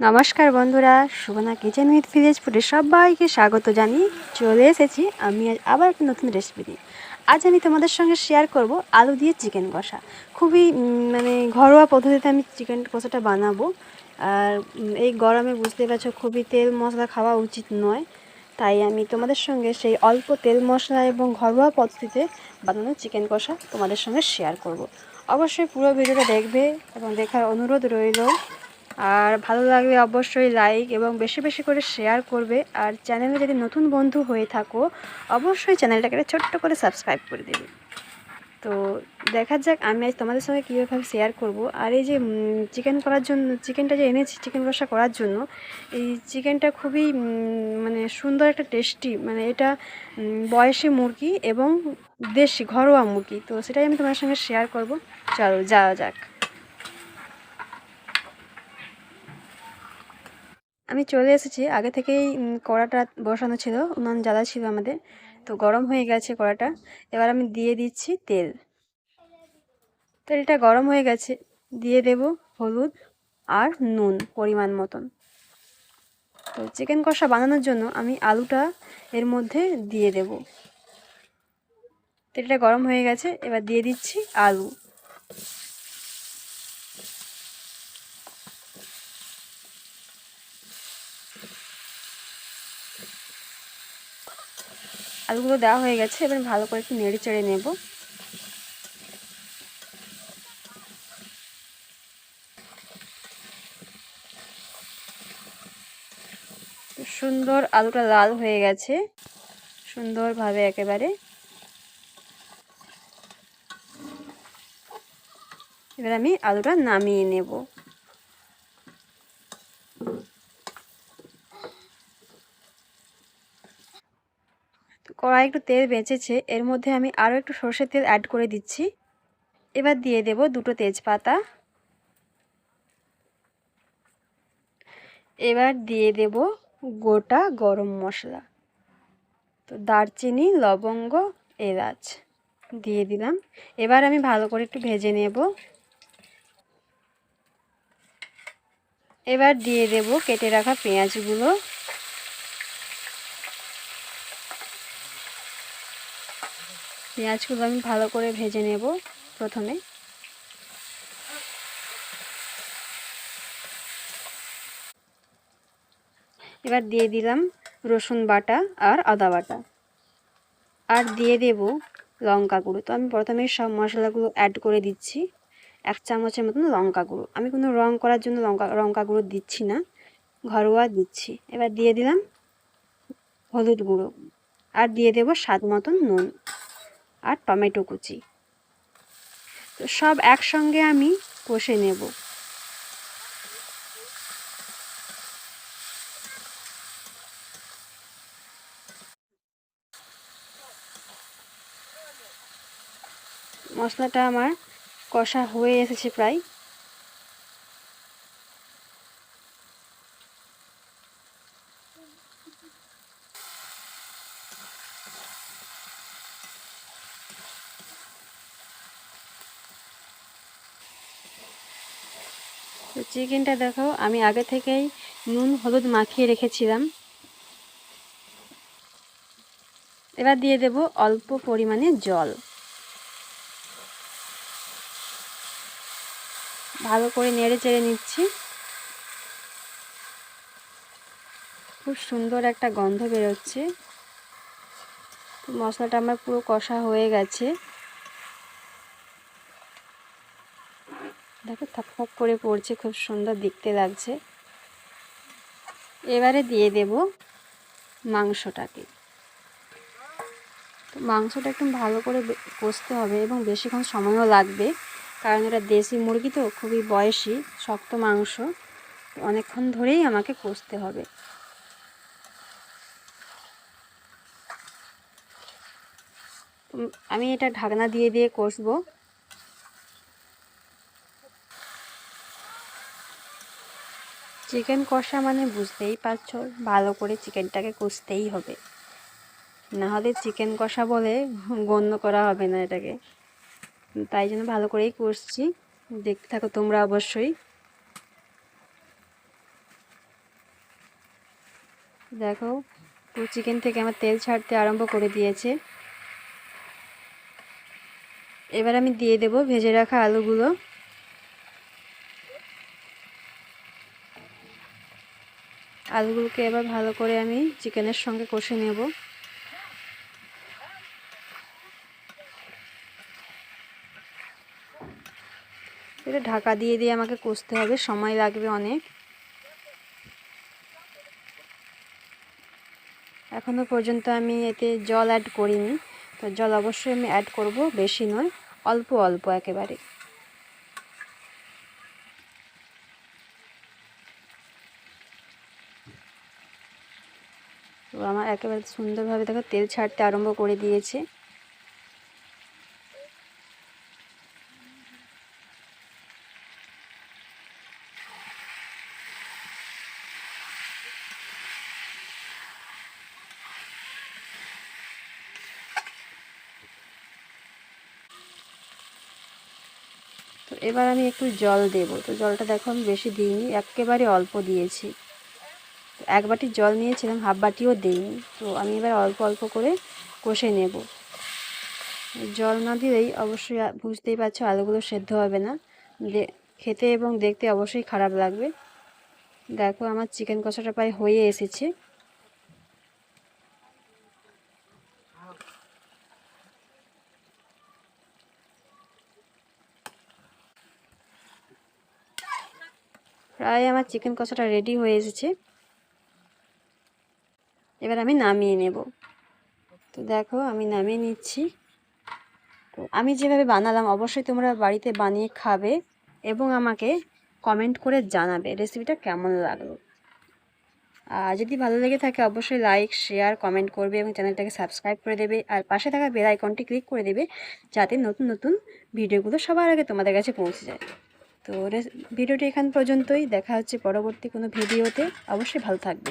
নমস্কার বন্ধুরা সুবনা kitchen with village ফুডে সবাইকে স্বাগত জানিয়ে চলে এসেছি আমি আজ আবার একটা নতুন রেসিপি নিয়ে। আজ আমি তোমাদের সঙ্গে শেয়ার করব আলু দিয়ে চিকেন কষা। খুবই মানে ঘরোয়া পদ্ধতিতে আমি চিকেন কষাটা বানাবো। আর এই গরমে বুঝতে পারছ খুবই তেল মশলা খাওয়া উচিত নয়। তাই আমি তোমাদের সঙ্গে সেই অল্প তেল মশলা এবং ঘরোয়া পদ্ধতিতে বানানো চিকেন কষা তোমাদের সঙ্গে শেয়ার করব। অবশ্যই পুরো ভিডিওটা দেখবে এবং দেখার অনুরোধ রইল। আর ভালো লাগলে অবশ্যই লাইক এবং বেশি বেশি করে শেয়ার করবে। আর চ্যানেলে যদি নতুন বন্ধু হয়ে থাকো, অবশ্যই চ্যানেলটাকে ছোট্ট করে সাবস্ক্রাইব করে দেবে। তো দেখা যাক আমি আজ তোমাদের সঙ্গে কীভাবে শেয়ার করব। আর এই যে চিকেন করার জন্য চিকেনটা যে এনেছি চিকেন কষা করার জন্য, এই চিকেনটা খুবই মানে সুন্দর একটা টেস্টি মানে এটা বয়সী মুরগি এবং দেশি ঘরোয়া মুরগি। তো সেটাই আমি তোমার সঙ্গে শেয়ার করব। চলো, যাওয়া যাক। আমি চলে এসেছি। আগে থেকেই কড়াটা বসানো ছিল, উনান জ্বালা ছিল আমাদের। তো গরম হয়ে গেছে কড়াটা। এবার আমি দিয়ে দিচ্ছি তেল। তেলটা গরম হয়ে গেছে। দিয়ে দেব হলুদ আর নুন পরিমাণ মতন। তো চিকেন কষা বানানোর জন্য আমি আলুটা এর মধ্যে দিয়ে দেব। তেলটা গরম হয়ে গেছে। এবার দিয়ে দিচ্ছি আলু। আলুগুলো দেওয়া হয়ে গেছে, এবার ভালো করে একটু নেড়ে চেড়ে নেব। সুন্দর আলুটা লাল হয়ে গেছে, সুন্দরভাবে একেবারে। এবার আমি আলুটা নামিয়ে নেব। কড়াই একটু তেল বেঁচেছে, এর মধ্যে আমি আরও একটু সর্ষের তেল অ্যাড করে দিচ্ছি। এবার দিয়ে দেব দুটো তেজপাতা। এবার দিয়ে দেব গোটা গরম মশলা। তো দারচিনি, লবঙ্গ, এলাচ দিয়ে দিলাম। এবার আমি ভালো করে একটু ভেজে নেব। এবার দিয়ে দেব কেটে রাখা পেঁয়াজগুলো। পেঁয়াজগুলো আমি ভালো করে ভেজে নেব প্রথমে। এবার দিয়ে দিলাম রসুন বাটা আর আদা বাটা। আর দিয়ে দেব লঙ্কা গুঁড়ো। তো আমি প্রথমে সব মশলাগুলো অ্যাড করে দিচ্ছি। এক চামচের মতন লঙ্কা গুঁড়ো। আমি কোনো রং করার জন্য লঙ্কা লঙ্কা গুঁড়ো দিচ্ছি না, ঘরোয়া দিচ্ছি। এবার দিয়ে দিলাম হলুদ গুঁড়ো। আর দিয়ে দেব স্বাদ মতন নুন। আর টমেটো কুচি। তো সব একসঙ্গে আমি কষে নেব। মশলাটা আমার কষা হয়ে এসেছে প্রায়। চিকেনটা দেখো, আমি আগে থেকেই নুন, হলুদ মাখিয়ে রেখেছিলাম। এবার দিয়ে দেব অল্প পরিমাণে জল। ভালো করে নেড়ে চেড়ে নিচ্ছি। খুব সুন্দর একটা গন্ধ বেরোচ্ছে। মশলাটা আমার পুরো কষা হয়ে গেছে। দেখো থাক করে পড়ছে, খুব সুন্দর দেখতে লাগছে। এবারে দিয়ে দেব মাংসটাকে। তো মাংসটা একটু ভালো করে কষতে হবে এবং বেশিক্ষণ সময়ও লাগবে, কারণ এটা দেশি মুরগি তো, খুবই বয়সী, শক্ত মাংস অনেকক্ষণ ধরেই আমাকে কষতে হবে। আমি এটা ঢাকনা দিয়ে দিয়ে কষবো। চিকেন কষা মানে বুঝতেই পারছ, ভালো করে চিকেনটাকে কষতেই হবে। না হলে চিকেন কষা বলে গণ্য করা হবে না এটাকে। তাই জন্য ভালো করেই কষছি। দেখতে থাকো তোমরা অবশ্যই। দেখো পুরো চিকেন থেকে আমার তেল ছাড়তে আরম্ভ করে দিয়েছে। এবার আমি দিয়ে দেব ভেজে রাখা আলুগুলো। আলুগুলোকে এবার ভালো করে আমি চিকেনের সঙ্গে কষে নেব। এটা ঢাকা দিয়ে দিয়ে আমাকে কষতে হবে, সময় লাগবে অনেক। এখনও পর্যন্ত আমি এতে জল অ্যাড করিনি, তো জল অবশ্যই আমি অ্যাড করব, বেশি নয়, অল্প অল্প একেবারে। তো আমার একেবারে সুন্দরভাবে দেখো তেল ছাড়তে আরম্ভ করে দিয়েছে। তো এবার আমি একটু জল দেব। তো জলটা দেখো আমি বেশি দিইনি, একেবারে অল্প দিয়েছি। এক বাটি জল নিয়েছিলাম, হাফ বাটিও দিইনি। তো আমি এবার অল্প অল্প করে কষে নেব। জল না দিলেই অবশ্যই বুঝতেই পারছ আলুগুলো সেদ্ধ হবে না। খেতে এবং দেখতে অবশ্যই খারাপ লাগবে। দেখো আমার চিকেন কষাটা প্রায় হয়ে এসেছে। প্রায় আমার চিকেন কষাটা রেডি হয়ে এসেছে। এবার আমি নামিয়ে নেব। তো দেখো আমি নামিয়ে নিচ্ছি। তো আমি যেভাবে বানালাম, অবশ্যই তোমরা বাড়িতে বানিয়ে খাবে এবং আমাকে কমেন্ট করে জানাবে রেসিপিটা কেমন লাগল। আর যদি ভালো লেগে থাকে, অবশ্যই লাইক শেয়ার কমেন্ট করবে এবং চ্যানেলটাকে সাবস্ক্রাইব করে দেবে। আর পাশে থাকা বেল আইকনটি ক্লিক করে দেবে যাতে নতুন নতুন ভিডিওগুলো সবার আগে তোমাদের কাছে পৌঁছে যায়। তো ভিডিওটি এখান পর্যন্তই। দেখা হচ্ছে পরবর্তী কোনো ভিডিওতে অবশ্যই ভালো থাকবে।